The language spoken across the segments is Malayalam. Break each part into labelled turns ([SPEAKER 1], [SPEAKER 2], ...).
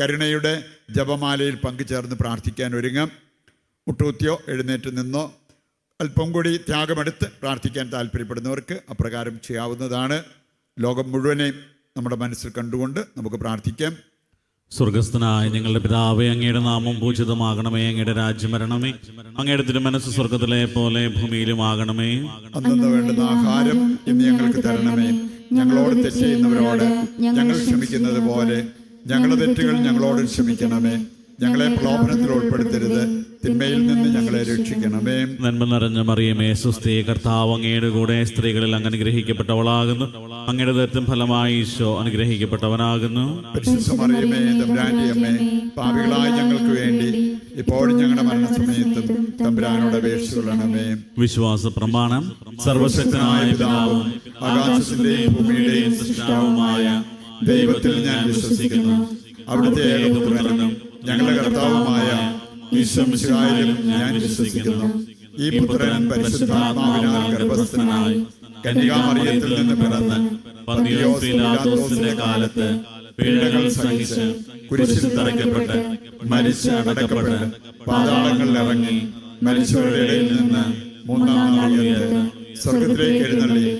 [SPEAKER 1] കരുണയുടെ ജപമാലയിൽ പങ്കുചേർന്ന് പ്രാർത്ഥിക്കാൻ ഒരുങ്ങാം. മുട്ടൂത്തിയോ എഴുന്നേറ്റ് നിന്നോ അല്പം കൂടി ത്യാഗമെടുത്ത് പ്രാർത്ഥിക്കാൻ താല്പര്യപ്പെടുന്നവർക്ക് അപ്രകാരം ചെയ്യാവുന്നതാണ്. ലോകം മുഴുവനെയും നമ്മുടെ മനസ്സിൽ കണ്ടുകൊണ്ട് നമുക്ക് പ്രാർത്ഥിക്കാം.
[SPEAKER 2] സ്വർഗസ്ഥനായ ഞങ്ങളുടെ പിതാവേ അങ്ങയുടെ നാമം പൂജിതമാകണമേ അങ്ങയുടെ രാജ്യം വരണമേ അങ്ങയുടെ തിരുമനസ് സ്വർഗത്തിലെ പോലെ ഭൂമിയിലും ആകണമേ.
[SPEAKER 1] അന്നു വേണ്ടുന്ന ആഹാരം ഇന്ന് ഞങ്ങൾക്ക് തരണമേ. ഞങ്ങളോട് തെറ്റ് ചെയ്യുന്നവരോട് ഞങ്ങൾ ക്ഷമിക്കുന്നത് പോലെ ഞങ്ങളുടെ തെറ്റുകൾ ഞങ്ങളോട് ക്ഷമിക്കണമേ. ഞങ്ങളെ പ്രലോഭനത്തിൽ ഉൾപ്പെടുത്തരുത്. തിന്മയിൽ നിന്ന് ഞങ്ങളെ രക്ഷിക്കണമേ.
[SPEAKER 2] നന്മ നിറഞ്ഞ മറിയമേ സുസ്ഥി കർത്താവ് അങ്ങയുടെ കൂടെ സ്ത്രീകളിൽ അങ്ങ് അനുഗ്രഹിക്കപ്പെട്ടവളാകുന്നു അങ്ങയുടെ ദത്തും ഫലമായി ഈശോ അനുഗ്രഹിക്കപ്പെട്ടവനാകുന്നു.
[SPEAKER 1] തമ്പുരാന്റെ അമ്മേ പാപികളായ ഞങ്ങൾക്ക് വേണ്ടി ഇപ്പോഴും ഞങ്ങളുടെ മരണസമയത്തും തമ്പുരാനോട് അപേക്ഷിച്ചുകൊള്ളണമേ
[SPEAKER 2] വിശ്വാസ പ്രമാണം സർവശക്തനായ പിതാവും
[SPEAKER 1] ആകാശത്തിന്റെയും ഭൂമിയുടെയും സൃഷ്ടാവുമായ ദൈവത്തിൽ ഞാൻ വിശ്വസിക്കുന്നു. അവിടുത്തെ ഏകപുത്രനും ഞങ്ങളുടെ കർത്താവുമായ ഈശ്വരായാലും ഞാൻ വിശ്വസിക്കുന്നു. ഈ പുത്രൻ പരിശുദ്ധാത്മാവിനാൽ ഗർഭസ്ഥനായി കന്യകാമറിയത്തിൽ നിന്ന് പിറന്ന്
[SPEAKER 2] കാലത്ത് പീഡകൾ സഹിച്ച് കുരിശിൽ തറയ്ക്കപ്പെട്ട്
[SPEAKER 1] മരിച്ച് അടക്കപ്പെട്ട് പാതാളങ്ങളിൽ ഇറങ്ങി മരിച്ചവരുടെ ഇടയിൽ നിന്ന് മൂന്നാം ഉയർത്ത് സ്വർഗത്തിലേക്ക് എഴുന്നള്ളി.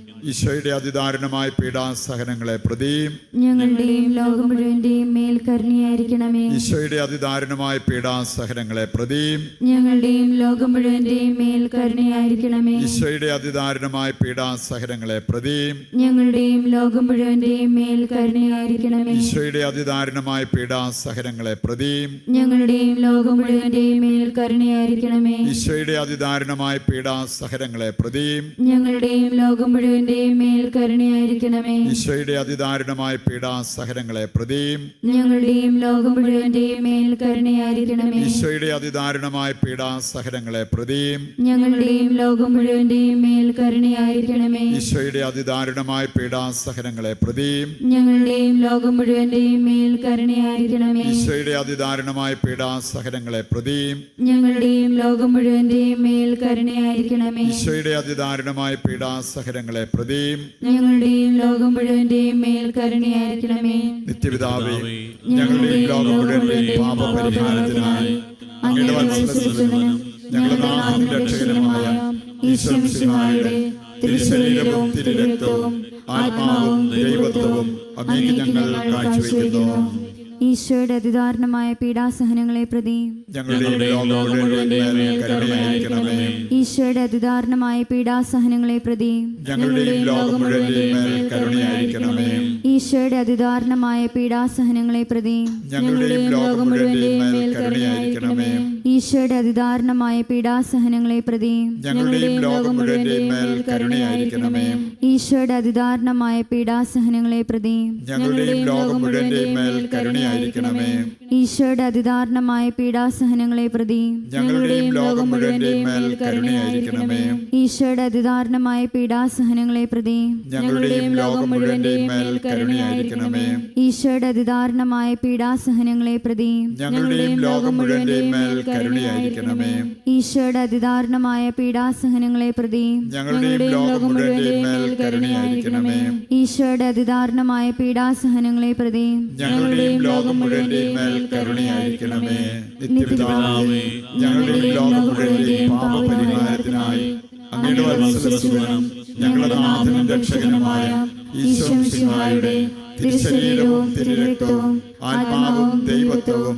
[SPEAKER 1] ഈശോയുടെ അതിദാരുണമായ പീഡാസഹനങ്ങളെ പ്രതിയും
[SPEAKER 3] ഞങ്ങളുടെയും ലോകം മുഴുവന്റെയും മേൽ കരുണയായിരിക്കണമേ.
[SPEAKER 1] ഈശോയുടെ അതിദാരുണമായ പീഡാസഹനങ്ങളെ പ്രതിയും
[SPEAKER 3] ഞങ്ങളുടെയും ലോകം മുഴുവന്റെയും മേൽ കരുണയായിരിക്കണമേ.
[SPEAKER 1] ഈശോയുടെ അതിദാരുണമായ പീഡാസഹനങ്ങളെ പ്രതിയും
[SPEAKER 3] ഞങ്ങളുടെയും ലോകം മുഴുവന്റെയും മേൽ കരുണയായിരിക്കണമേ.
[SPEAKER 1] ഈശോയുടെ അതിദാരുണമായ പീഡാസഹനങ്ങളെ പ്രതിയും
[SPEAKER 3] ഞങ്ങളുടെയും ലോകം മുഴുവന്റെയും മേൽ കരുണയായിരിക്കണമേ.
[SPEAKER 1] ഈശോയുടെ അതിദാരുണമായ പീഡാസഹനങ്ങളെ പ്രതിയും
[SPEAKER 3] ഞങ്ങളുടെയും ലോകം മുഴുവന്റെയും മേൽ കരുണയായിരിക്കണമേ.
[SPEAKER 1] ഈശോയുടെ അതിദാരുണമായ പീഡാസഹനങ്ങളെ പ്രതിയും
[SPEAKER 3] ഞങ്ങളുടെയും ലോകം മുഴുവന്റെയും മേൽ കരുണയായിരിക്കണമേ.
[SPEAKER 1] ഈശോയുടെ അതിദാരുണമായ പീഡാസഹനങ്ങളെ പ്രതിയും
[SPEAKER 3] ഞങ്ങളുടെയും ലോകം മുഴുവന്റെയും മേൽ കരുണയായിരിക്കണമേ.
[SPEAKER 1] ഈശോയുടെ അതിദാരുണമായ പീഡാസഹനങ്ങളെ പ്രതിയും
[SPEAKER 3] ഞങ്ങളുടെയും ലോകം മുഴുവന്റെയും മേൽ കരുണയായിരിക്കണമേ.
[SPEAKER 1] ഈശോയുടെ അതിദാരുണമായ പീഡാസഹനങ്ങളെ പ്രതിയും
[SPEAKER 3] ഞങ്ങളുടെയും ലോകം മുഴുവന്റെയും മേൽ കരുണയായിരിക്കണമേ.
[SPEAKER 1] ഈശോയുടെ അതിദാരുണമായ പീഡാസഹനങ്ങളെ പ്രതിയും
[SPEAKER 3] ഞങ്ങളുടെയും ലോകം മുഴുവന്റെയും മേൽ കരുണയായിരിക്കണമേ.
[SPEAKER 1] നിത്യപിതാവേ ഞങ്ങളുടെയും ലോകം മുഴുവന്റെയും പാപപരിഹാരത്തിനായി അങ്ങയുടെ വത്സലസുതനും ഞങ്ങളുടെ നാഥനും രക്ഷകനുമായ ഈശ്വരയുടെ തിരുശരീരവും തിരുരക്തവും ആത്മാവും ദൈവത്വവും അങ്ങേക്ക് ഞങ്ങൾ കാഴ്ചവെക്കുന്നു.
[SPEAKER 3] ഈശോയുടെ അതിദാരുണമായ പീഡാസഹനങ്ങളെ പ്രതി
[SPEAKER 1] ഞങ്ങളുടെ ലോകം കരുണയായിരിക്കണമേ.
[SPEAKER 3] ഈശോയുടെ അതിദാരുണമായ പീഡാസഹനങ്ങളെ പ്രതി ഈശോയുടെ അതിദാരുണമായ പീഡാസഹനങ്ങളെ പ്രതി
[SPEAKER 1] ഞങ്ങളുടെ ലോകം മുഴുവന്റെയും മേൽ കരുണയായിരിക്കണമേ.
[SPEAKER 3] ഈശോയുടെ അതിദാരുണമായ പീഡാസഹനങ്ങളെ പ്രതി
[SPEAKER 1] ഞങ്ങളുടെയും ലോകം മുഴുവന്റെയും മേൽ കരുണയായിരിക്കണമേ.
[SPEAKER 3] ഈശോയുടെ അതിദാരുണമായ പീഡാസഹനങ്ങളെ പ്രതി
[SPEAKER 1] ഞങ്ങളുടെയും ലോകം മുഴുവന്റെയും മേൽ കരുണയായിരിക്കണമേ.
[SPEAKER 3] ഈശോയുടെ അതിദാരുണമായ പീഡാസഹനങ്ങളെ പ്രതി
[SPEAKER 1] ഞങ്ങളുടെയും ലോകം മുഴുവന്റെയും മേൽ കരുണയായിരിക്കണമേ.
[SPEAKER 3] ഈശോയുടെ അതിദാരുണമായ പീഡാസഹനങ്ങളെ പ്രതി
[SPEAKER 1] ഞങ്ങളുടെയും ലോകം മുഴുവന്റെയും മേൽ കരുണയായിരിക്കണമേ.
[SPEAKER 3] ഈശോയുടെ അതിദാരുണമായ പീഡാസഹനങ്ങളെ പ്രതി
[SPEAKER 1] ഞങ്ങളുടെയും ലോകം മുഴുവന്റെയും മേൽ കരുണയായിരിക്കണമേ.
[SPEAKER 3] ഈശോയുടെ അതിദാരുണമായ പീഡാസഹനങ്ങളെ പ്രതി
[SPEAKER 1] ഞങ്ങളുടെയും ലോകം മുഴുവന്റെയും കരുണയായിരിക്കണമേ.
[SPEAKER 3] ഈശോയുടെ അതിദാരുണമായ പീഡാസഹനങ്ങളെ പ്രതി
[SPEAKER 1] ഞങ്ങളുടെയും ലോകം കരുണയായിരിക്കണമേ. നിത്യപിതാവേ ഞങ്ങളുടെയും ലോകം മുഴുവന്റെയും പാപപരിഹാരത്തിനായി അങ്ങയുടെ ഞങ്ങളുടെ നാഥനും രക്ഷകനുമായ മിശിഹായുടെ തിരുശരീരവും തിരുരക്തവും ആത്മാവും ദൈവത്വവും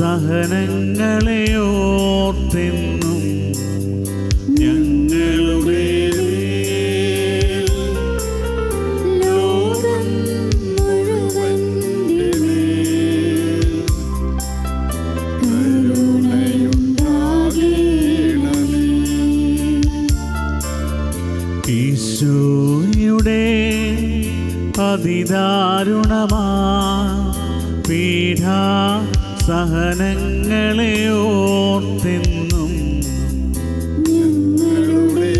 [SPEAKER 2] സഹനങ്ങളെ ഓർത്തെന്നും ഞങ്ങളുടെ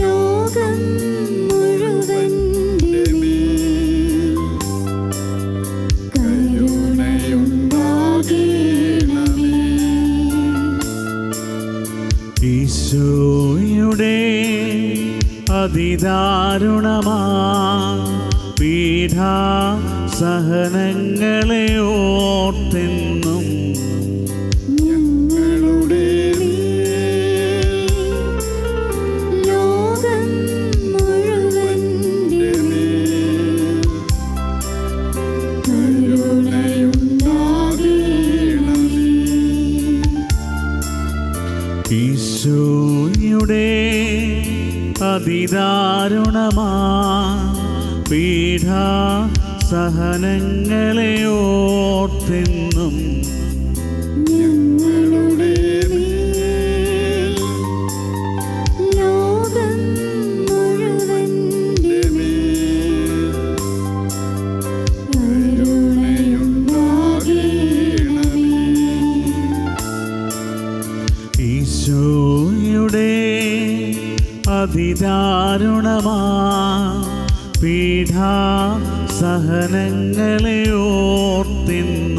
[SPEAKER 3] ലോകം കരുണയുണ്ടാകേണമേ
[SPEAKER 2] ഈശോയുടെ അതിദാരുണമാ പീഠാ സഹനങ്ങളെ ഓർത്തെന്നും
[SPEAKER 3] ഞങ്ങളുടെ
[SPEAKER 2] ഈശോയുടെ അതിദാരുണമാ പീഠാ സഹനങ്ങളെ ഓർത്തെന്നും അതിദാരുണമാ പീഠാ സഹനങ്ങളെ ഓർത്തെന്നും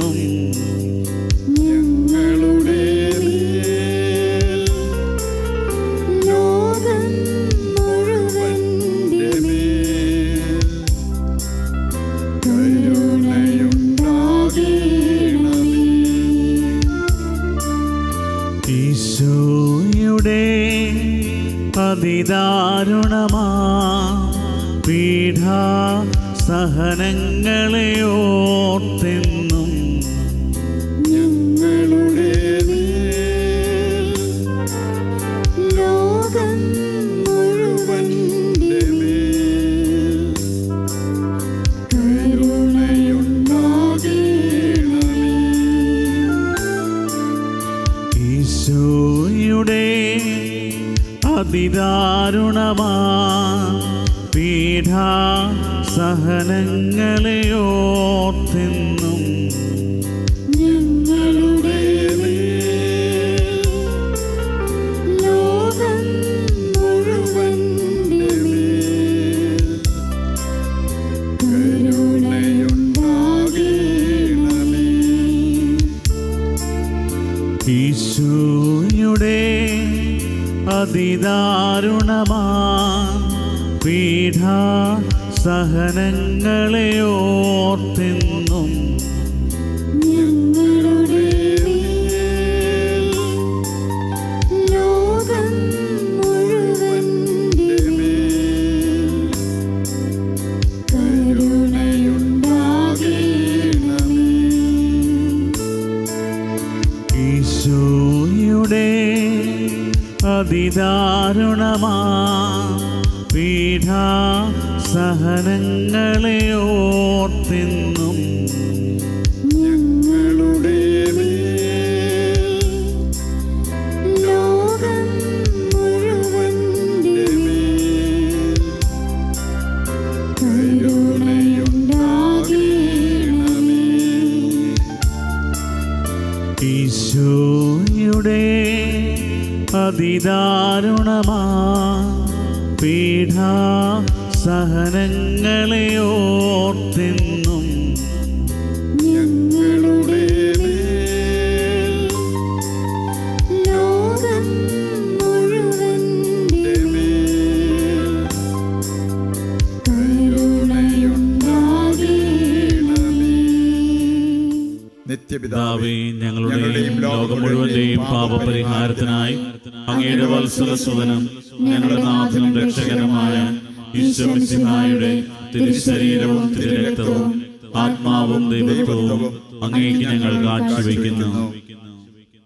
[SPEAKER 2] പീഠാ സഹനങ്ങളെ ഓർത്തെന്നും അതിദാരുണമാ പീഠാ സഹനങ്ങളെ ഓർത്തെന്നും
[SPEAKER 3] ഞങ്ങളുടെ
[SPEAKER 2] ഈശോയുടെ അതിദാരുണമാ പീഠാ സഹനങ്ങളെ ഓർത്തെന്നും
[SPEAKER 1] നിത്യപിതാവേ
[SPEAKER 2] പിതാവേ ഞങ്ങളുടെയും ലോകം മുഴുവന്റെയും പാപപരിഹാരത്തിനായി അങ്ങയുടെ വത്സലസുതനും ഞങ്ങളുടെ നാഥനും രക്ഷകരമായ ഈശ്വമിശിഹായുടെ തിരുശരീരവും തിരുരക്തവും ആത്മാവും ദൈവത്വവും അങ്ങേക്ക് ഞങ്ങൾ കാഴ്ചവെക്കുന്നു.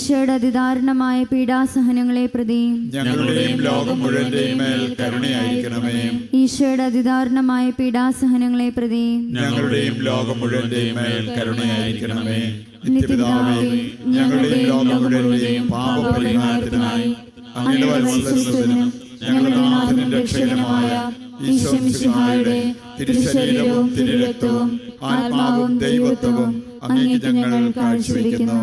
[SPEAKER 3] ഈശോയുടെ അതിദാരുണമായ പീഡാസഹനങ്ങളെ പ്രതി
[SPEAKER 1] ഞങ്ങളുടെയും ലോകം മുഴുവന്റെയും മേൽ കരുണയായിരിക്കണമേ.
[SPEAKER 3] ഈശോയുടെ അതിദാരുണമായ പീഡാസഹനങ്ങളെ പ്രതി
[SPEAKER 1] ഞങ്ങളുടെയും ലോകം മുഴുവന്റെയും മേൽ കരുണയായിരിക്കണമേ. നിത്യപിതാവേ ഞങ്ങളുടെയും ലോകം മുഴുവന്റെയും പാപപരിഹാരത്തിനായി അങ്ങയുടെ വത്സലസ്വനും ഞങ്ങളുടെ നാഥനും രക്ഷകനുമായ തിരുശരീരവും തിരുരക്തവും ആത്മാവും ദൈവത്വവും അങ്ങേക്ക് ഞങ്ങൾ കാഴ്ചവെക്കുന്നു.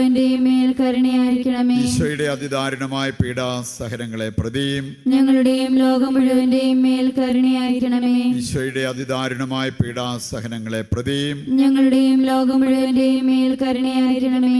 [SPEAKER 3] മുഴുവന്റെയും മേൽ കരുണയായിരിക്കണമേ.
[SPEAKER 1] ഈശോയുടെ അതിദാരുണമായ പീഡാസഹനങ്ങളെ പ്രതിയും
[SPEAKER 3] ഞങ്ങളുടെയും ലോകം മുഴുവന്റെയും മേൽ കരുണയായിരിക്കണമേ.
[SPEAKER 1] ഈശോയുടെ അതിദാരുണമായ പീഡാസഹനങ്ങളെ പ്രതിയും
[SPEAKER 3] ഞങ്ങളുടെയും ലോകം മുഴുവന്റെയും മേൽ കരുണയായിരിക്കണമേ.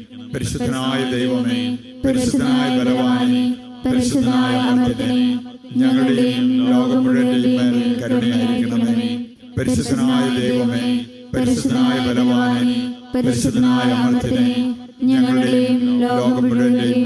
[SPEAKER 1] പരിശുദ്ധനായ ദൈവമേ പരിശുദ്ധനായ ബലവാനെ പരിശുദ്ധനായ അമൃതനെ ഞങ്ങളുടെയും ലോകം മുഴുവന്റെയും മേൽ കരുണയായിരിക്കണമേ. പരിശുദ്ധനായ ദൈവമേ പരിശുദ്ധനായ ബലവാനെ പരിശുദ്ധനായ അമൃതനെ ഞങ്ങളുടെയും ലോകം മുഴുവന്റെയും